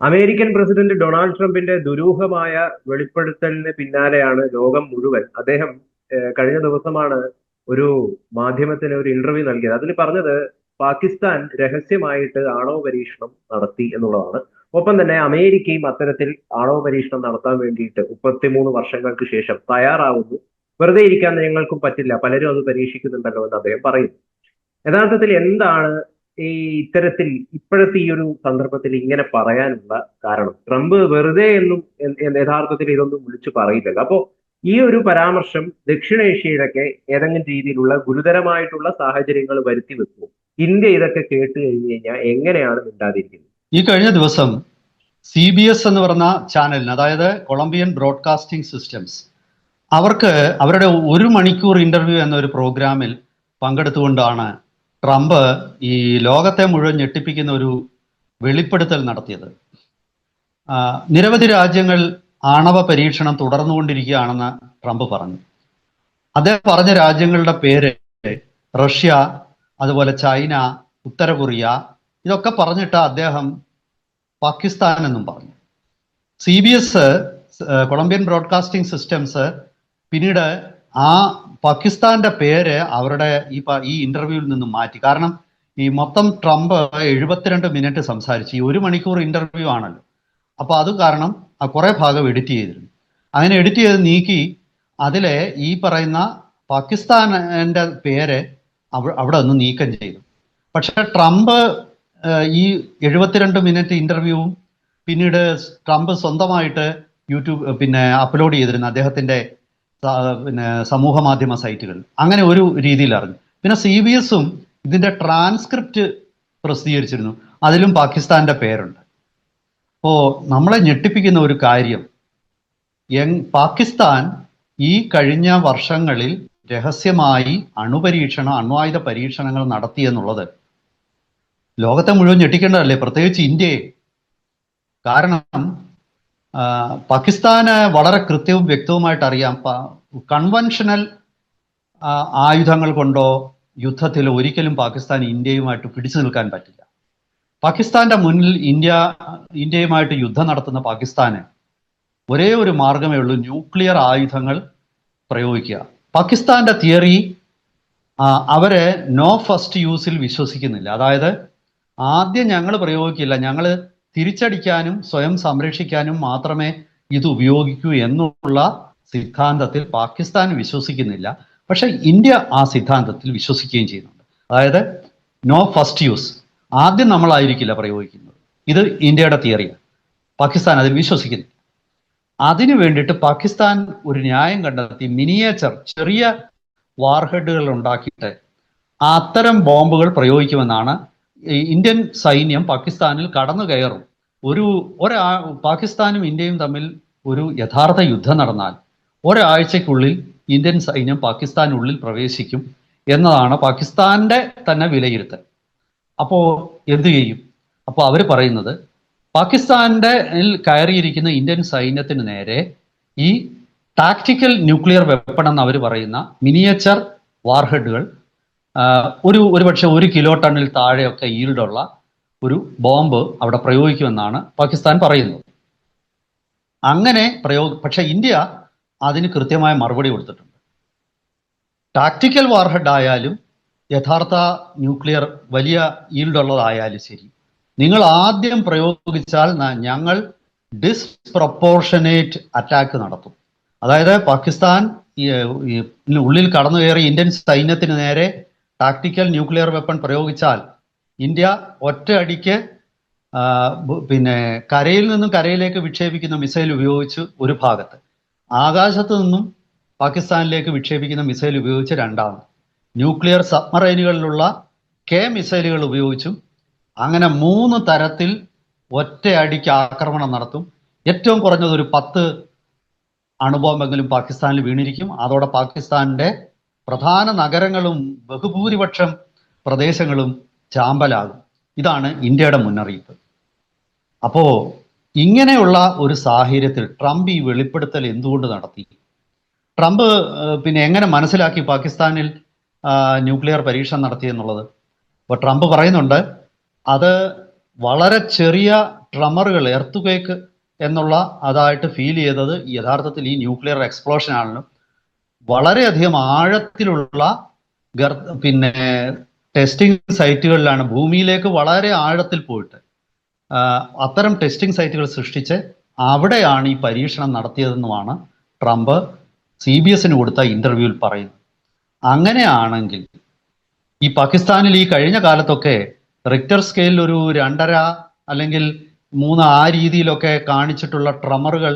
American president Donald ട്രംപിന്റെ ദുരൂഹമായ വെളിപ്പെടുത്തലിന് പിന്നാലെയാണ് ലോകം മുഴുവൻ. അദ്ദേഹം കഴിഞ്ഞ ദിവസമാണ് ഒരു മാധ്യമത്തിന് ഒരു ഇന്റർവ്യൂ നൽകിയത്. അതിൽ പറഞ്ഞത് പാകിസ്ഥാൻ രഹസ്യമായിട്ട് ആണവ പരീക്ഷണം നടത്തി എന്നുള്ളതാണ്. ഒപ്പം തന്നെ അമേരിക്കയും അത്തരത്തിൽ ആണവ പരീക്ഷണം നടത്താൻ വേണ്ടിയിട്ട് മുപ്പത്തിമൂന്ന് വർഷങ്ങൾക്ക് ശേഷം തയ്യാറാവുന്നു. വെറുതെ ഇരിക്കാൻ ഞങ്ങൾക്കും പറ്റില്ല. പലരും അത് പരീക്ഷിക്കുന്നുണ്ടല്ലോ എന്ന് അദ്ദേഹം പറയുന്നു. യഥാർത്ഥത്തിൽ എന്താണ് ഈ ഇത്തരത്തിൽ ഇപ്പോഴത്തെ ഈ ഒരു സന്ദർഭത്തിൽ ഇങ്ങനെ പറയാനുള്ള കാരണം. ട്രംപ് വെറുതെ എന്നും യഥാർത്ഥത്തിൽ ഇതൊന്നും വിളിച്ചു പറയില്ലല്ലോ. അപ്പോ ഈ ഒരു പരാമർശം ദക്ഷിണേഷ്യയിലൊക്കെ ഏതെങ്കിലും രീതിയിലുള്ള ഗുരുതരമായിട്ടുള്ള സാഹചര്യങ്ങൾ വരുത്തി വെക്കും. ഇന്ത്യ ഇതൊക്കെ കേട്ട് കഴിഞ്ഞു കഴിഞ്ഞാൽ എങ്ങനെയാണ് മിണ്ടാതിരിക്കുന്നത്? ഈ കഴിഞ്ഞ ദിവസം സി ബി എസ് എന്ന് പറഞ്ഞ ചാനലിന് അതായത് കൊളംബിയൻ ബ്രോഡ്കാസ്റ്റിംഗ് സിസ്റ്റംസ് അവർക്ക് അവരുടെ ഒരു മണിക്കൂർ ഇന്റർവ്യൂ എന്ന ഒരു പ്രോഗ്രാമിൽ പങ്കെടുത്തുകൊണ്ടാണ് ട്രംപ് ഈ ലോകത്തെ മുഴുവൻ ഞെട്ടിപ്പിക്കുന്ന ഒരു വെളിപ്പെടുത്തൽ നടത്തിയത്. നിരവധി രാജ്യങ്ങൾ ആണവ പരീക്ഷണം തുടർന്നുകൊണ്ടിരിക്കുകയാണെന്ന് ട്രംപ് പറഞ്ഞു. അദ്ദേഹം പറഞ്ഞ രാജ്യങ്ങളുടെ പേര് റഷ്യ അതുപോലെ ചൈന ഉത്തര കൊറിയ ഇതൊക്കെ പറഞ്ഞിട്ട് അദ്ദേഹം പാകിസ്ഥാൻ എന്നും പറഞ്ഞു. C B S Columbian broadcasting systems പിന്നീട് ആ പാകിസ്ഥാന്റെ പേര് അവരുടെ ഈ ഈ ഇന്റർവ്യൂവിൽ നിന്നും മാറ്റി. കാരണം ഈ മൊത്തം ട്രംപ് എഴുപത്തിരണ്ട് മിനിറ്റ് സംസാരിച്ച് ഈ ഒരു മണിക്കൂർ ഇന്റർവ്യൂ ആണല്ലോ. അപ്പൊ അത് കാരണം കുറെ ഭാഗം എഡിറ്റ് ചെയ്തിരുന്നു. അങ്ങനെ എഡിറ്റ് ചെയ്ത് നീക്കി അതിലെ ഈ പറയുന്ന പാകിസ്ഥാന്റെ പേര് അവ- അവിടെ നിന്ന് നീക്കം ചെയ്തു. പക്ഷെ ട്രംപ് ഈ എഴുപത്തിരണ്ട് മിനിറ്റ് ഇന്റർവ്യൂവും പിന്നീട് ട്രംപ് സ്വന്തമായിട്ട് യൂട്യൂബ് പിന്നെ അപ്ലോഡ് ചെയ്തിരുന്നു അദ്ദേഹത്തിന്റെ പിന്നെ സമൂഹ മാധ്യമ സൈറ്റുകൾ. അങ്ങനെ ഒരു രീതിയിൽ അറിഞ്ഞു പിന്നെ സി ബി എസും ഇതിന്റെ ട്രാൻസ്ക്രിപ്റ്റ് പ്രസിദ്ധീകരിച്ചിരുന്നു. അതിലും പാകിസ്ഥാന്റെ പേരുണ്ട്. അപ്പോ നമ്മളെ ഞെട്ടിപ്പിക്കുന്ന ഒരു കാര്യം പാകിസ്ഥാൻ ഈ കഴിഞ്ഞ വർഷങ്ങളിൽ രഹസ്യമായി അണുപരീക്ഷണം അണ്വായുധ പരീക്ഷണങ്ങൾ നടത്തി എന്നുള്ളത് ലോകത്തെ മുഴുവൻ ഞെട്ടിക്കേണ്ടതല്ലേ? പ്രത്യേകിച്ച് ഇന്ത്യയെ. കാരണം പാകിസ്ഥാന് വളരെ കൃത്യവും വ്യക്തവുമായിട്ട് അറിയാം. കൺവെൻഷനൽ ആയുധങ്ങൾ കൊണ്ടോ യുദ്ധത്തിൽ ഒരിക്കലും പാകിസ്ഥാൻ ഇന്ത്യയുമായിട്ട് പിടിച്ചു നിൽക്കാൻ പറ്റില്ല. പാകിസ്ഥാന്റെ മുന്നിൽ ഇന്ത്യ ഇന്ത്യയുമായിട്ട് യുദ്ധം നടത്തുന്ന പാകിസ്ഥാന് ഒരേ ഒരു മാർഗമേ ഉള്ളൂ ന്യൂക്ലിയർ ആയുധങ്ങൾ പ്രയോഗിക്കുക. പാകിസ്ഥാന്റെ തിയറി അവരെ നോ ഫസ്റ്റ് യൂസിൽ വിശ്വസിക്കുന്നില്ല. അതായത് ആദ്യം ഞങ്ങൾ പ്രയോഗിക്കില്ല. ഞങ്ങൾ തിരിച്ചടിക്കാനും സ്വയം സംരക്ഷിക്കാനും മാത്രമേ ഇത് ഉപയോഗിക്കൂ എന്നുള്ള സിദ്ധാന്തത്തിൽ പാകിസ്ഥാൻ വിശ്വസിക്കുന്നില്ല. പക്ഷേ ഇന്ത്യ ആ സിദ്ധാന്തത്തിൽ വിശ്വസിക്കുകയും ചെയ്യുന്നുണ്ട്. അതായത് നോ ഫസ്റ്റ് യൂസ് ആദ്യം നമ്മളായിരിക്കില്ല പ്രയോഗിക്കുന്നത്. ഇത് ഇന്ത്യയുടെ തിയറിയാണ് പാകിസ്ഥാൻ അതിൽ വിശ്വസിക്കുന്നു അതിനു വേണ്ടിയിട്ട് പാകിസ്ഥാൻ ഒരു ന്യായം കണ്ടെത്തി മിനിയേച്ചർ ചെറിയ വാർഹെഡുകൾ ഉണ്ടാക്കിയിട്ട് അത്തരം ബോംബുകൾ പ്രയോഗിക്കുമെന്നാണ് ഇന്ത്യൻ സൈന്യം പാകിസ്ഥാനിൽ കടന്നു കയറും. ഒരു ഒരാ പാകിസ്ഥാനും ഇന്ത്യയും തമ്മിൽ ഒരു യഥാർത്ഥ യുദ്ധം നടന്നാൽ ഒരാഴ്ചക്കുള്ളിൽ ഇന്ത്യൻ സൈന്യം പാകിസ്ഥാനുള്ളിൽ പ്രവേശിക്കും എന്നതാണ് പാകിസ്ഥാന്റെ തന്നെ വിലയിരുത്തൽ. അപ്പോ എന്തു ചെയ്യും? അപ്പോൾ അവർ പറയുന്നത് പാകിസ്ഥാന്റെ കയറിയിരിക്കുന്ന ഇന്ത്യൻ സൈന്യത്തിന് നേരെ ഈ ടാക്ടിക്കൽ ന്യൂക്ലിയർ വെപ്പൺ എന്ന് അവർ പറയുന്ന മിനിയേച്ചർ വാർഹെഡുകൾ ഒരു ഒരുപക്ഷെ ഒരു കിലോ ടണ്ണിൽ താഴെയൊക്കെ ഈൽഡുള്ള ഒരു ബോംബ് അവിടെ പ്രയോഗിക്കുമെന്നാണ് പാകിസ്ഥാൻ പറയുന്നത്. അങ്ങനെ പ്രയോഗ പക്ഷെ ഇന്ത്യ അതിന് കൃത്യമായ മറുപടി കൊടുത്തിട്ടുണ്ട്. ടാക്ടിക്കൽ വാർഹെഡ് ആയാലും യഥാർത്ഥ ന്യൂക്ലിയർ വലിയ ഈൽഡുള്ളതായാലും ശരി നിങ്ങൾ ആദ്യം പ്രയോഗിച്ചാൽ ഞങ്ങൾ ഡിസ്പ്രപ്പോർഷനേറ്റ് അറ്റാക്ക് നടത്തും. അതായത് പാകിസ്ഥാൻ ഉള്ളിൽ കടന്നു കയറി ഇന്ത്യൻ സൈന്യത്തിന് നേരെ ടാക്ടിക്കൽ ന്യൂക്ലിയർ വെപ്പൺ പ്രയോഗിച്ചാൽ ഇന്ത്യ ഒറ്റ അടിക്ക് പിന്നെ കരയിൽ നിന്നും കരയിലേക്ക് വിക്ഷേപിക്കുന്ന മിസൈൽ ഉപയോഗിച്ച് ഒരു ഭാഗത്ത് ആകാശത്ത് നിന്നും പാകിസ്ഥാനിലേക്ക് വിക്ഷേപിക്കുന്ന മിസൈൽ ഉപയോഗിച്ച് രണ്ടാമത് ന്യൂക്ലിയർ സബ്മറൈനുകളിലുള്ള കെ മിസൈലുകൾ ഉപയോഗിച്ചും അങ്ങനെ മൂന്ന് തരത്തിൽ ഒറ്റയടിക്ക് ആക്രമണം നടത്തും. ഏറ്റവും കുറഞ്ഞത് ഒരു പത്ത് അണുബോംബെങ്കിലും പാകിസ്ഥാനിൽ വീണിരിക്കും. അതോടെ പാകിസ്ഥാന്റെ പ്രധാന നഗരങ്ങളും ബഹുഭൂരിപക്ഷം പ്രദേശങ്ങളും ചാമ്പലാകും. ഇതാണ് ഇന്ത്യയുടെ മുന്നറിയിപ്പ്. അപ്പോ ഇങ്ങനെയുള്ള ഒരു സാഹചര്യത്തിൽ ട്രംപ് ഈ വെളിപ്പെടുത്തൽ എന്തുകൊണ്ട് നടത്തി? ട്രംപ് പിന്നെ എങ്ങനെ മനസ്സിലാക്കി പാകിസ്ഥാനിൽ ന്യൂക്ലിയർ പരീക്ഷണം നടത്തി എന്നുള്ളത്? അപ്പൊ ട്രംപ് പറയുന്നുണ്ട് അത് വളരെ ചെറിയ ട്രമറുകൾ എർത്തുകേക്ക് എന്നുള്ള അതായിട്ട് ഫീൽ ചെയ്തത് യഥാർത്ഥത്തിൽ ഈ ന്യൂക്ലിയർ എക്സ്പ്ലോഷൻ ആണല്ലോ വളരെയധികം ആഴത്തിലുള്ള പിന്നെ ടെസ്റ്റിംഗ് സൈറ്റുകളിലാണ് ഭൂമിയിലേക്ക് വളരെ ആഴത്തിൽ പോയിട്ട് അത്തരം ടെസ്റ്റിംഗ് സൈറ്റുകൾ സൃഷ്ടിച്ച് അവിടെയാണ് ഈ പരീക്ഷണം നടത്തിയതെന്നുമാണ് ട്രംപ് സി ബി എസിന് കൊടുത്ത ഇന്റർവ്യൂവിൽ പറയുന്നത്. അങ്ങനെയാണെങ്കിൽ ഈ പാകിസ്ഥാനിൽ ഈ കഴിഞ്ഞ കാലത്തൊക്കെ റിക്ടർ സ്കെയിലിൽ ഒരു രണ്ടര അല്ലെങ്കിൽ മൂന്ന് ആ രീതിയിലൊക്കെ കാണിച്ചിട്ടുള്ള ട്രമറുകൾ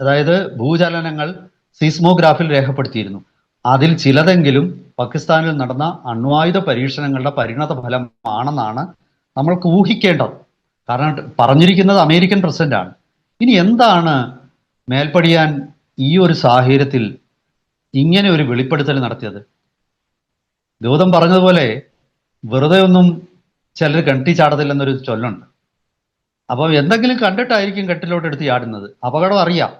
അതായത് ഭൂചലനങ്ങൾ സീസ്മോഗ്രാഫിൽ രേഖപ്പെടുത്തിയിരുന്നു. അതിൽ ചിലതെങ്കിലും പാകിസ്ഥാനിൽ നടന്ന അണ്വായുധ പരീക്ഷണങ്ങളുടെ പരിണത ഫലമാണെന്നാണ് നമ്മൾക്ക് ഊഹിക്കേണ്ടത്. കാരണം പറഞ്ഞിരിക്കുന്നത് അമേരിക്കൻ പ്രസിഡന്റാണ്. ഇനി എന്താണ് മേൽപ്പടിയാൻ ഈ ഒരു സാഹചര്യത്തിൽ ഇങ്ങനെ ഒരു വെളിപ്പെടുത്തൽ നടത്തിയത്? ഗൗതം പറഞ്ഞതുപോലെ വെറുതെ ഒന്നും ചിലർ കെട്ടി ചാടത്തില്ലെന്നൊരു ചൊല്ലുണ്ട്. അപ്പം എന്തെങ്കിലും കണ്ടിട്ടായിരിക്കും കെട്ടിലോട്ട് എടുത്ത് ചാടുന്നത്. അപകടം അറിയാം.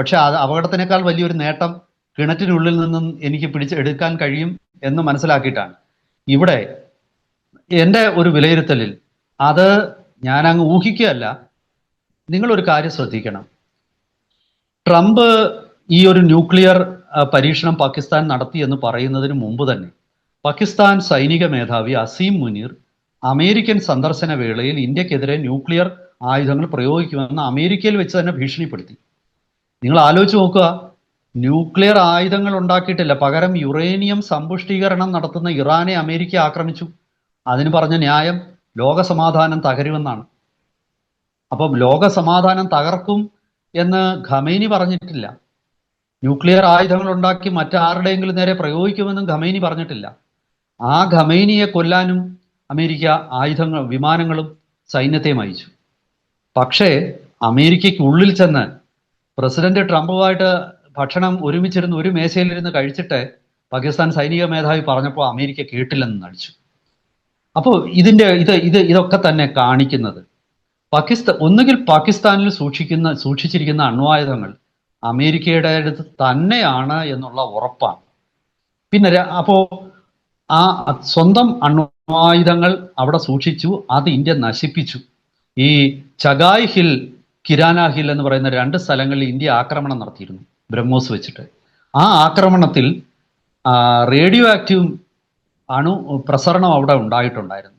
പക്ഷെ അത് അപകടത്തിനേക്കാൾ വലിയൊരു നേട്ടം കിണറ്റിനുള്ളിൽ നിന്നും എനിക്ക് പിടിച്ച് എടുക്കാൻ കഴിയും എന്ന് മനസ്സിലാക്കിയിട്ടാണ്. ഇവിടെ എന്റെ ഒരു വിലയിരുത്തലിൽ അത് ഞാൻ അങ്ങ് ഊഹിക്കുകയല്ല. നിങ്ങളൊരു കാര്യം ശ്രദ്ധിക്കണം. ട്രംപ് ഈ ഒരു ന്യൂക്ലിയർ പരീക്ഷണം പാകിസ്ഥാൻ നടത്തി എന്ന് പറയുന്നതിന് മുമ്പ് തന്നെ പാകിസ്ഥാൻ സൈനിക മേധാവി അസീം മുനീർ അമേരിക്കൻ സന്ദർശന വേളയിൽ ഇന്ത്യക്കെതിരെ ന്യൂക്ലിയർ ആയുധങ്ങൾ പ്രയോഗിക്കുമെന്ന് അമേരിക്കയിൽ വെച്ച് തന്നെ ഭീഷണിപ്പെടുത്തി. നിങ്ങൾ ആലോചിച്ച് നോക്കുക. ന്യൂക്ലിയർ ആയുധങ്ങൾ ഉണ്ടാക്കിയിട്ടില്ല. പകരം യുറേനിയം സമ്പുഷ്ടീകരണം നടത്തുന്ന ഇറാനെ അമേരിക്ക ആക്രമിച്ചു. അതിന് പറഞ്ഞ ന്യായം ലോകസമാധാനം തകരുമെന്നാണ്. അപ്പം ലോകസമാധാനം തകർക്കും എന്ന് ഖമേനി പറഞ്ഞിട്ടില്ല. ന്യൂക്ലിയർ ആയുധങ്ങൾ ഉണ്ടാക്കി മറ്റാരുടെയെങ്കിലും നേരെ പ്രയോഗിക്കുമെന്നും ഖമേനി പറഞ്ഞിട്ടില്ല. ആ ഖമേനിയെ കൊല്ലാനും അമേരിക്ക ആയുധങ്ങൾ വിമാനങ്ങളും സൈന്യത്തെയും അയച്ചു. പക്ഷേ അമേരിക്കയ്ക്ക് ഉള്ളിൽ ചെന്ന് പ്രസിഡന്റ് ട്രംപുമായിട്ട് ഭക്ഷണം ഒരുമിച്ചിരുന്ന് ഒരു മേശയിലിരുന്ന് കഴിച്ചിട്ട് പാകിസ്ഥാൻ സൈനിക മേധാവി പറഞ്ഞപ്പോൾ അമേരിക്ക കേട്ടില്ലെന്ന് നടിച്ചു. അപ്പോൾ ഇതിന്റെ ഇത് ഇത് ഇതൊക്കെ തന്നെ കാണിക്കുന്നത് പാകിസ്ഥാൻ ഒന്നുകിൽ പാകിസ്ഥാനിൽ സൂക്ഷിക്കുന്ന സൂക്ഷിച്ചിരിക്കുന്ന അണ്വായുധങ്ങൾ അമേരിക്കയുടെ അടുത്ത് തന്നെയാണ് എന്നുള്ള ഉറപ്പാണ്. പിന്നെ അപ്പോ ആ സ്വന്തം അണ്വായുധങ്ങൾ അവിടെ സൂക്ഷിച്ചു അത് ഇന്ത്യ നശിപ്പിച്ചു. ഈ ചഗായ് ഹിൽ കിരാന ഹിൽ എന്ന് പറയുന്ന രണ്ട് സ്ഥലങ്ങളിൽ ഇന്ത്യ ആക്രമണം നടത്തിയിരുന്നു ബ്രഹ്മോസ് വെച്ചിട്ട്. ആ ആക്രമണത്തിൽ റേഡിയോ ആക്റ്റീവ് അണു പ്രസരണം അവിടെ ഉണ്ടായിട്ടുണ്ടായിരുന്നു.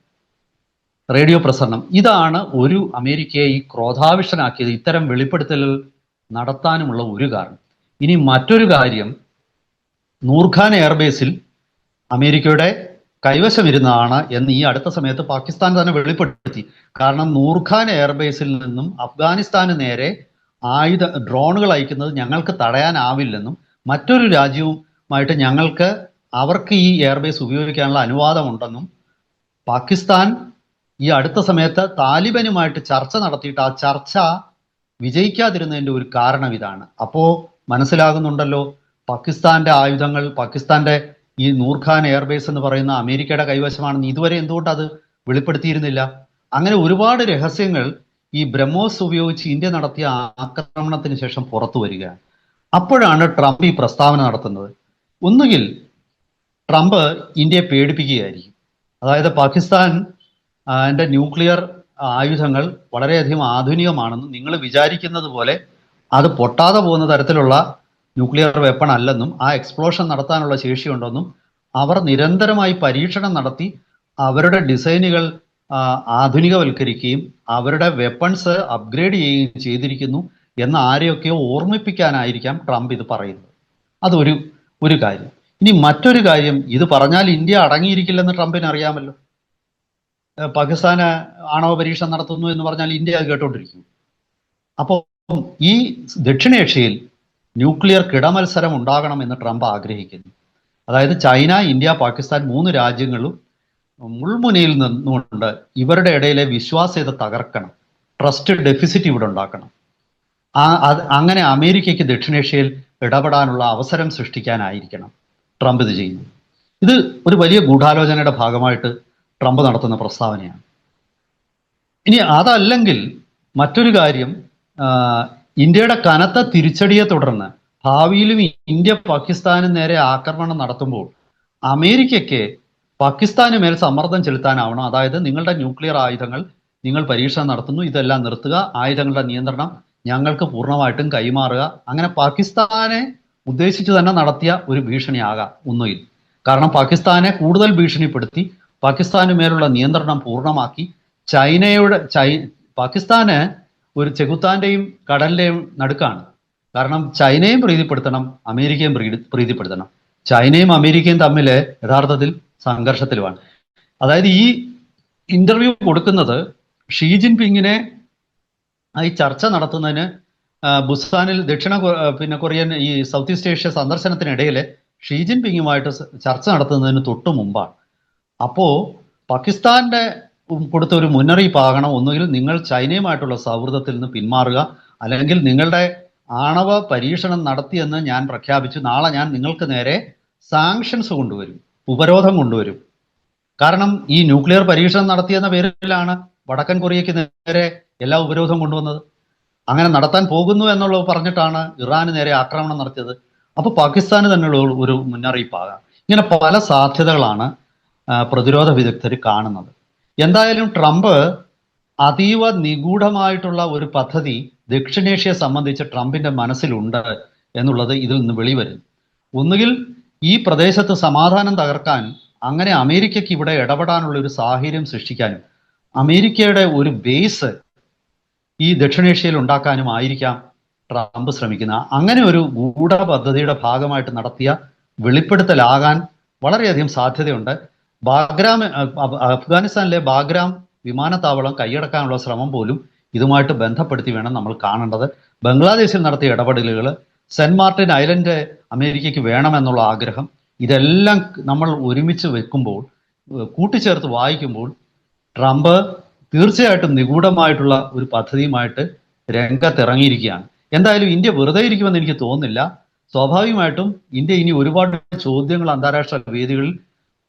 റേഡിയോ പ്രസരണം. ഇതാണ് ഒരു അമേരിക്കയെ ഈ ക്രോധാവിഷ്ടനാക്കിയത്. ഇത്തരം വെളിപ്പെടുത്തലുകൾ നടത്താനുമുള്ള ഒരു കാരണം. ഇനി മറ്റൊരു കാര്യം നൂർഖാൻ എയർബേസിൽ അമേരിക്കയുടെ കൈവശമിരുന്നതാണ് എന്ന് ഈ അടുത്ത സമയത്ത് പാകിസ്ഥാൻ തന്നെ വെളിപ്പെടുത്തി. കാരണം നൂർഖാൻ എയർബേസിൽ നിന്നും അഫ്ഗാനിസ്ഥാന് നേരെ ആയുധ ഡ്രോണുകൾ അയക്കുന്നത് ഞങ്ങൾക്ക് തടയാനാവില്ലെന്നും മറ്റൊരു രാജ്യവുമായിട്ട് ഞങ്ങൾക്ക് അവർക്ക് ഈ എയർബേസ് ഉപയോഗിക്കാനുള്ള അനുവാദമുണ്ടെന്നും പാകിസ്ഥാൻ ഈ അടുത്ത സമയത്ത് താലിബനുമായിട്ട് ചർച്ച നടത്തിയിട്ട് ആ ചർച്ച വിജയിക്കാതിരുന്നതിന്റെ ഒരു കാരണം ഇതാണ്. അപ്പോൾ മനസ്സിലാകുന്നുണ്ടല്ലോ പാകിസ്ഥാന്റെ ആയുധങ്ങൾ പാകിസ്ഥാന്റെ ഈ നൂർഖാൻ എയർബേസ് എന്ന് പറയുന്ന അമേരിക്കയുടെ കൈവശമാണെന്ന് ഇതുവരെ എന്തുകൊണ്ട് അത് വെളിപ്പെടുത്തിയിരുന്നില്ല? അങ്ങനെ ഒരുപാട് രഹസ്യങ്ങൾ ഈ ബ്രഹ്മോസ് ഉപയോഗിച്ച് ഇന്ത്യ നടത്തിയ ആക്രമണത്തിന് ശേഷം പുറത്തു വരിക അപ്പോഴാണ് ട്രംപ് ഈ പ്രസ്താവന നടത്തുന്നത്. ഒന്നുകിൽ ട്രംപ് ഇന്ത്യയെ പേടിപ്പിക്കുകയായിരിക്കും. അതായത് പാകിസ്ഥാൻ എന്റെ ന്യൂക്ലിയർ ആയുധങ്ങൾ വളരെയധികം ആധുനികമാണെന്ന് നിങ്ങൾ വിചാരിക്കുന്നത് പോലെ അത് പൊട്ടാതെ പോകുന്ന തരത്തിലുള്ള ന്യൂക്ലിയർ വെപ്പൺ അല്ലെന്നും ആ എക്സ്പ്ലോഷൻ നടത്താനുള്ള ശേഷിയുണ്ടെന്നും അവർ നിരന്തരമായി പരീക്ഷണം നടത്തി അവരുടെ ഡിസൈനുകൾ ആധുനികവൽക്കരിക്കുകയും അവരുടെ വെപ്പൺസ് അപ്ഗ്രേഡ് ചെയ്യുകയും ചെയ്തിരിക്കുന്നു എന്ന് ആരെയൊക്കെയോ ഓർമ്മിപ്പിക്കാനായിരിക്കാം ട്രംപ് ഇത് പറയുന്നത്. അതൊരു ഒരു കാര്യം. ഇനി മറ്റൊരു കാര്യം ഇത് പറഞ്ഞാൽ ഇന്ത്യ അടങ്ങിയിരിക്കില്ലെന്ന് ട്രംപിന് അറിയാമല്ലോ. പാകിസ്ഥാന് ആണവ പരീക്ഷ നടത്തുന്നു എന്ന് പറഞ്ഞാൽ ഇന്ത്യ കേട്ടോണ്ടിരിക്കും. അപ്പോൾ ഈ ദക്ഷിണേഷ്യയിൽ ന്യൂക്ലിയർ കിടമത്സരം ഉണ്ടാകണമെന്ന് ട്രംപ് ആഗ്രഹിക്കുന്നു. അതായത് ചൈന ഇന്ത്യ പാകിസ്ഥാൻ മൂന്ന് രാജ്യങ്ങളും മുൾമുനയിൽ നിന്നുകൊണ്ട് ഇവരുടെ ഇടയിലെ വിശ്വാസ്യത തകർക്കണം. ട്രസ്റ്റ് ഡെഫിസിറ്റ് ഇവിടെ ഉണ്ടാക്കണം. ആ അത് അങ്ങനെ അമേരിക്കയ്ക്ക് ദക്ഷിണേഷ്യയിൽ ഇടപെടാനുള്ള അവസരം സൃഷ്ടിക്കാനായിരിക്കണം ട്രംപ് ഇത് ചെയ്യുന്നത്. ഇത് ഒരു വലിയ ഗൂഢാലോചനയുടെ ഭാഗമായിട്ട് ട്രംപ് നടത്തുന്ന പ്രസ്താവനയാണ്. ഇനി അതല്ലെങ്കിൽ മറ്റൊരു കാര്യം ഇന്ത്യയുടെ കനത്ത തിരിച്ചടിയെ തുടർന്ന് ഭാവിയിലും ഇന്ത്യ പാകിസ്ഥാന് നേരെ ആക്രമണം നടത്തുമ്പോൾ അമേരിക്കയ്ക്ക് പാകിസ്ഥാന് മേൽ സമ്മർദ്ദം ചെലുത്താനാവണം. അതായത് നിങ്ങളുടെ ന്യൂക്ലിയർ ആയുധങ്ങൾ നിങ്ങൾ പരീക്ഷണം നടത്തുന്നു ഇതെല്ലാം നിർത്തുക ആയുധങ്ങളുടെ നിയന്ത്രണം ഞങ്ങൾക്ക് പൂർണമായിട്ടും കൈമാറുക. അങ്ങനെ പാകിസ്ഥാനെ ഉദ്ദേശിച്ചു തന്നെ നടത്തിയ ഒരു ഭീഷണിയാകാം ഒന്നുകിൽ. കാരണം പാകിസ്ഥാനെ കൂടുതൽ ഭീഷണിപ്പെടുത്തി പാകിസ്ഥാന് മേലുള്ള നിയന്ത്രണം പൂർണമാക്കി ചൈനയുടെ ചൈ പാകിസ്ഥാന് ഒരു ചെകുത്താന്റെയും കടലിന്റെയും നടുക്കാണ്. കാരണം ചൈനയും പ്രീതിപ്പെടുത്തണം അമേരിക്കയും പ്രീതി- പ്രീതിപ്പെടുത്തണം. ചൈനയും അമേരിക്കയും തമ്മിൽ യഥാർത്ഥത്തിൽ സംഘർഷത്തിലുമാണ്. അതായത് ഈ ഇന്റർവ്യൂ കൊടുക്കുന്നത് ഷീ ജിൻപിങ്ങിനെ പിങ്ങിനെ ഈ ചർച്ച നടത്തുന്നതിന് ബുസാനിൽ ദക്ഷിണ പിന്നെ കൊറിയൻ ഈ സൗത്ത് ഈസ്റ്റ് ഏഷ്യ സന്ദർശനത്തിനിടയിൽ ഷീ ജിൻപിങ്ങുമായിട്ട് പിങ്ങുമായിട്ട് ചർച്ച നടത്തുന്നതിന് തൊട്ടു മുമ്പാണ് അപ്പോ പാകിസ്ഥാന്റെ കൊടുത്ത ഒരു മുന്നറിയിപ്പാകണം. ഒന്നുകിൽ നിങ്ങൾ ചൈനയുമായിട്ടുള്ള സൗഹൃദത്തിൽ നിന്ന് പിന്മാറുക അല്ലെങ്കിൽ നിങ്ങളുടെ ആണവ പരീക്ഷണം നടത്തിയെന്ന് ഞാൻ പ്രഖ്യാപിച്ചു. നാളെ ഞാൻ നിങ്ങൾക്ക് നേരെ സാങ്ഷൻസ് കൊണ്ടുവരും ഉപരോധം കൊണ്ടുവരും. കാരണം ഈ ന്യൂക്ലിയർ പരീക്ഷണം നടത്തിയെന്ന പേരിലാണ് വടക്കൻ കൊറിയയ്ക്ക് നേരെ എല്ലാ ഉപരോധം കൊണ്ടുവന്നത്. അങ്ങനെ നടത്താൻ പോകുന്നു എന്നുള്ളത് പറഞ്ഞിട്ടാണ് ഇറാന് നേരെ ആക്രമണം നടത്തിയത്. അപ്പോൾ പാകിസ്ഥാന് തന്നെയുള്ള ഒരു- മുന്നറിയിപ്പാകാം. ഇങ്ങനെ പല സാധ്യതകളാണ് പ്രതിരോധ വിദഗ്ധർ കാണുന്നത്. എന്തായാലും ട്രംപ് അതീവ നിഗൂഢമായിട്ടുള്ള ഒരു പദ്ധതി ദക്ഷിണേഷ്യയെ സംബന്ധിച്ച് ട്രംപിന്റെ മനസ്സിലുണ്ട് എന്നുള്ളത് ഇതിൽ നിന്ന് വെളിവരും ഒന്നുകിൽ ഈ പ്രദേശത്ത് സമാധാനം തകർക്കാൻ അങ്ങനെ അമേരിക്കയ്ക്ക് ഇവിടെ ഇടപെടാനുള്ള ഒരു സാഹചര്യം സൃഷ്ടിക്കാനും അമേരിക്കയുടെ ഒരു ബേസ് ഈ ദക്ഷിണേഷ്യയിൽ ഉണ്ടാക്കാനും ആയിരിക്കാം ട്രംപ് ശ്രമിക്കുന്ന. അങ്ങനെ ഒരു ഗൂഢ പദ്ധതിയുടെ ഭാഗമായിട്ട് നടത്തിയ വെളിപ്പെടുത്തലാകാൻ വളരെയധികം സാധ്യതയുണ്ട്. ബാഗ്രാം അഫ്ഗാനിസ്ഥാനിലെ ബാഗ്രാം വിമാനത്താവളം കൈയടക്കാനുള്ള ശ്രമം പോലും ഇതുമായിട്ട് ബന്ധപ്പെടുത്തി വേണം നമ്മൾ കാണേണ്ടത്. ബംഗ്ലാദേശിൽ നടത്തിയ ഇടപെടലുകൾ സെന്റ് മാർട്ടിൻ ഐലൻഡ് അമേരിക്കയ്ക്ക് വേണമെന്നുള്ള ആഗ്രഹം ഇതെല്ലാം നമ്മൾ ഒരുമിച്ച് വെക്കുമ്പോൾ കൂട്ടിച്ചേർത്ത് വായിക്കുമ്പോൾ ട്രംപ് തീർച്ചയായിട്ടും നിഗൂഢമായിട്ടുള്ള ഒരു പദ്ധതിയുമായിട്ട് രംഗത്തിറങ്ങിയിരിക്കുകയാണ്. എന്തായാലും ഇന്ത്യ വെറുതെ ഇരിക്കുമെന്ന് എനിക്ക് തോന്നുന്നില്ല. സ്വാഭാവികമായിട്ടും ഇന്ത്യ ഇനി ഒരുപാട് ചോദ്യങ്ങൾ അന്താരാഷ്ട്ര വേദികളിൽ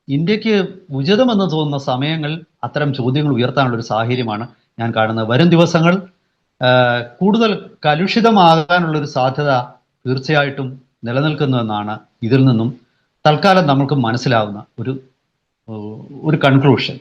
ഇന്ത്യയ്ക്ക് ഉചിതമെന്ന് തോന്നുന്ന സമയങ്ങൾ അത്തരം ചോദ്യങ്ങൾ ഉയർത്താനുള്ള ഒരു സാഹചര്യമാണ് ഞാൻ കാണുന്നത്. വരും ദിവസങ്ങൾ കൂടുതൽ കലുഷിതമാകാനുള്ളൊരു സാധ്യത തീർച്ചയായിട്ടും നിലനിൽക്കുന്നു എന്നാണ് ഇതിൽ നിന്നും തൽക്കാലം നമുക്ക് മനസ്സിലാവുന്ന ഒരു ഒരു കൺക്ലൂഷൻ